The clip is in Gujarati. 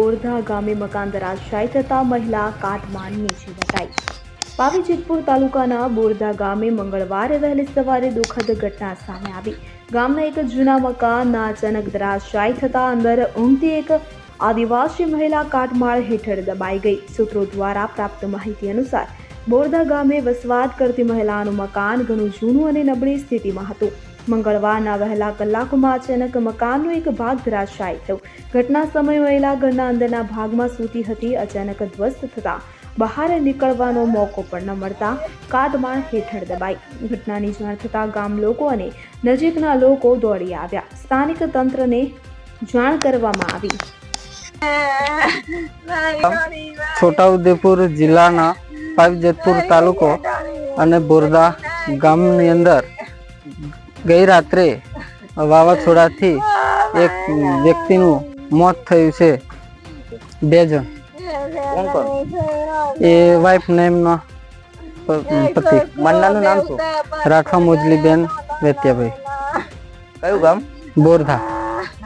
બોરધા ગામે મકાન ધરાશાયી થતા મહિલા કાટમાળ નીચે વટાઈ પાવી જેતપુર તાલુકાના બોરધા ગામે મંગળવારે વહેલી સવારે દુઃખદ ઘટના સામે આવી. ગામના એક જૂના મકાનના અચાનક ધરાશાયી થતા અંદર ઊંઘતી એક આદિવાસી મહિલા કાટમાળ હેઠળ દબાઈ ગઈ. સૂત્રો દ્વારા પ્રાપ્ત માહિતી અનુસાર બોરધા ગામે વસવાટ કરતી મહિલાનું મકાન ઘણું જૂનું અને નબળી સ્થિતિમાં હતું. મંગળવારના વહેલા કલાકોમાં અચાનક મકાનનો એક ભાગ ધરાશાયી થયો. ઘટના સમયે મહિલા ઘરના અંદરના ભાગમાં સૂતી હતી, અચાનક ધ્વસ્ત થતા બહાર નીકળવાનો મોકો પણ ન મળતા કાટમાળ હેઠળ દબાઈ. ઘટનાની જાણ થતાં ગામ લોકો અને નજીકના લોકો દોડી આવ્યા. સ્થાનિક તંત્રને જાણ કરવામાં આવી. છોટાઉદેપુર જિલ્લાના પાવીજેતપુર તાલુકો અને બોરદા ગામની અંદર ગઈ રાત્રે વાવાઝોડાથી એક વ્યક્તિનું મોત થયું છે. બે જણ. એ વાઇફ નેમનો પતિ. મન્નાનું નામ શું? રાઠવા મોજલીબેન વેત્યાભાઈ. કયું ગામ? બોરધા.